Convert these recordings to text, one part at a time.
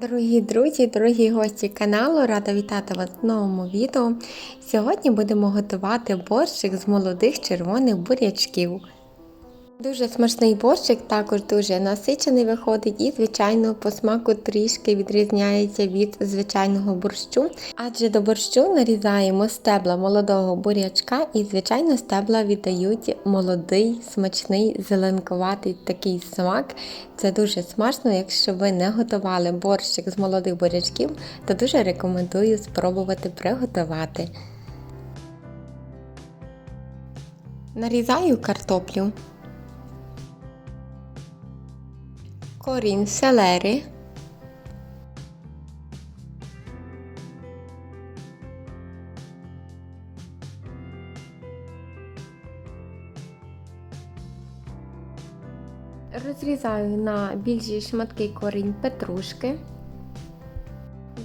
Дорогі друзі, дорогі гості каналу, рада вітати вас в новому відео. Сьогодні будемо готувати борщик з молодих червоних бурячків. Дуже смачний борщик, також дуже насичений виходить і, звичайно, по смаку трішки відрізняється від звичайного борщу. Адже до борщу нарізаємо стебла молодого бурячка і, звичайно, стебла віддають молодий, смачний, зеленкуватий такий смак. Це дуже смачно. Якщо ви не готували борщик з молодих бурячків, то дуже рекомендую спробувати приготувати. Нарізаю картоплю. Корінь селери, розрізаю на більші шматки корінь петрушки.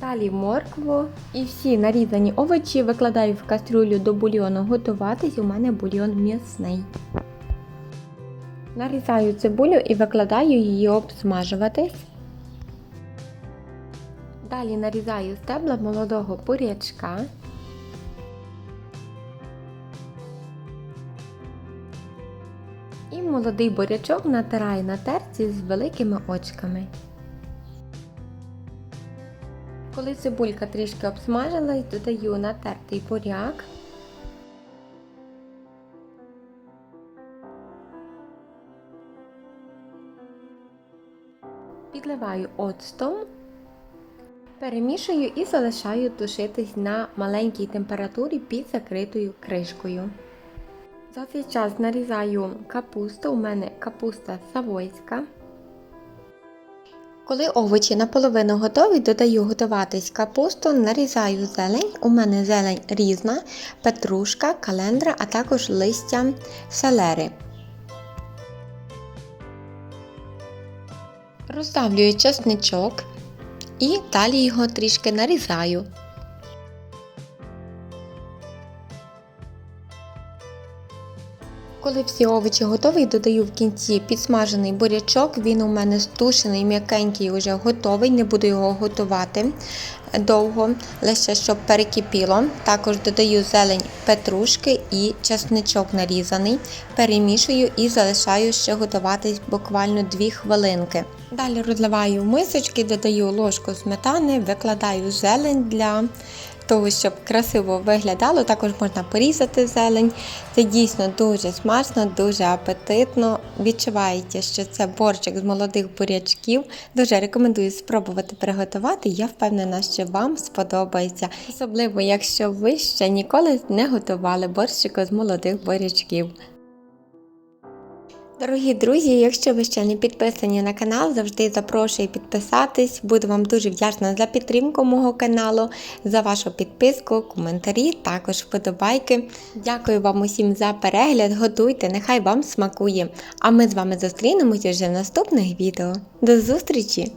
Далі моркву і всі нарізані овочі викладаю в кастрюлю до бульйону готуватись. У мене бульйон м'ясний. Нарізаю цибулю і викладаю її обсмажуватись. Далі нарізаю стебла молодого бурячка. І молодий бурячок натираю на терці з великими очками. Коли цибулька трішки обсмажилась, додаю натертий буряк. Підливаю оцтом, перемішую і залишаю тушитись на маленькій температурі під закритою кришкою. За цей час нарізаю капусту, у мене капуста савойська. Коли овочі наполовину готові, додаю готуватись капусту, нарізаю зелень. У мене зелень різна, петрушка, календра, а також листя селери. Розставлюю чесничок і далі його трішки нарізаю. Коли всі овочі готові, додаю в кінці підсмажений бурячок. Він у мене стушений, м'якенький, вже готовий, не буду його готувати довго, лише щоб перекипіло. Також додаю зелень петрушки і чесничок нарізаний. Перемішую і залишаю ще готуватись буквально 2 хвилинки. Далі розливаю мисочки, додаю ложку сметани, викладаю зелень для того, щоб красиво виглядало, також можна порізати зелень. Це дійсно дуже смачно, дуже апетитно. Відчуваєте, що це борчик з молодих бурячків. Дуже рекомендую спробувати приготувати. Я впевнена, що вам сподобається. Особливо, якщо ви ще ніколи не готували борщику з молодих бурячків. Дорогі друзі, якщо ви ще не підписані на канал, завжди запрошую підписатись. Буду вам дуже вдячна за підтримку мого каналу, за вашу підписку, коментарі, також вподобайки. Дякую вам усім за перегляд. Готуйте, нехай вам смакує. А ми з вами зустрінемося вже в наступних відео. До зустрічі!